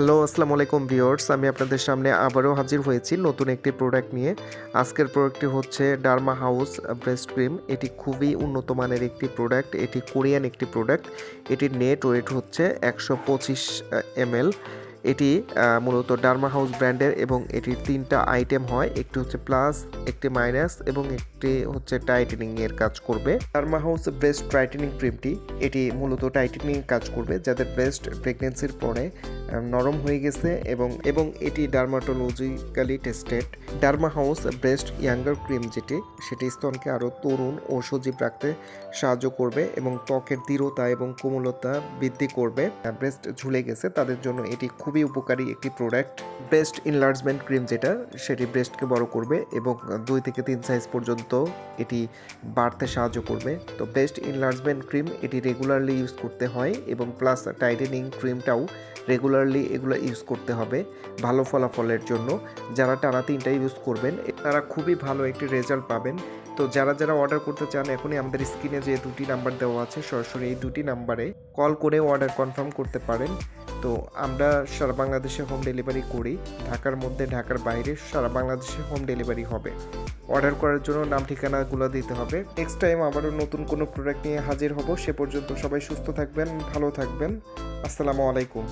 Hello, আসসালামু আলাইকুম viewers আমি আপনাদের সামনে আবারও হাজির হয়েছি নতুন একটি প্রোডাক্ট নিয়ে। আজকের প্রোডাক্টটি হচ্ছে ডার্মা হাউস ব্রেস্ট ক্রিম এটি খুবই উন্নত মানের একটি প্রোডাক্ট। এটি কোরিয়ান একটি প্রোডাক্ট। এটির নেট ওয়েট হচ্ছে একশো পঁচিশ এমএল এটি মূলত ডার্মা হাউস ব্র্যান্ডের এবং এটির তিনটা আইটেম হয়। একটি হচ্ছে প্লাস, একটি মাইনাস এবং একটি হচ্ছে টাইটেনিং এর কাজ করবে। ডার্মা হাউস ব্রেস্ট টাইটেনিং ক্রিমটি, এটি মূলত টাইটেনিং কাজ করবে, যাদের ব্রেস্ট প্রেগনেন্সির পরে নরম হয়ে গেছে এবং এবং এটি dermatologically tested. Derma house breast younger cream যেটি, সেটি স্তনকে আরও তরুণ ও সজীব রাখতে সাহায্য করবে এবং ত্বকের দৃঢ়তা এবং কোমলতা বৃদ্ধি করবে। ব্রেস্ট ঝুলে গেছে, তাদের জন্য এটি খুবই উপকারী একটি প্রোডাক্ট ব্রেস্ট ইনলার্জমেন্ট ক্রিম যেটা, সেটি ব্রেস্টকে বড় করবে এবং দুই থেকে তিন সাইজ পর্যন্ত এটি বাড়তে সাহায্য করবে। তো ব্রেস্ট ইনলার্জমেন্ট ক্রিম এটি রেগুলারলি ইউজ করতে হয় এবং প্লাস টাইটেনিং ক্রিমটাও রেগুলারলি এগুলো ইউজ করতে হবে ভালো ফলাফলের জন্য। যারা টানা তিনটা ইউজ করবেন, তারা খুবই ভালো একটি রেজাল্ট পাবেন। তো যারা যারা অর্ডার করতে চান, এখনই আমাদের স্ক্রিনে যে দুটি নাম্বার দেওয়া আছে, সরাসরি এই দুটি নাম্বারে কল করে অর্ডার কনফার্ম করতে পারেন। তো আমরা সারা বাংলাদেশে হোম ডেলিভারি করি। ঢাকার মধ্যে, ঢাকার বাইরে সারা বাংলাদেশে হোম ডেলিভারি হবে। অর্ডার করার জন্য নাম, ঠিকানাগুলো দিতে হবে। নেক্সট টাইম আবারও নতুন কোনো প্রোডাক্ট নিয়ে হাজির হব, সে পর্যন্ত সবাই সুস্থ থাকবেন, ভালো থাকবেন। আসসালামু আলাইকুম।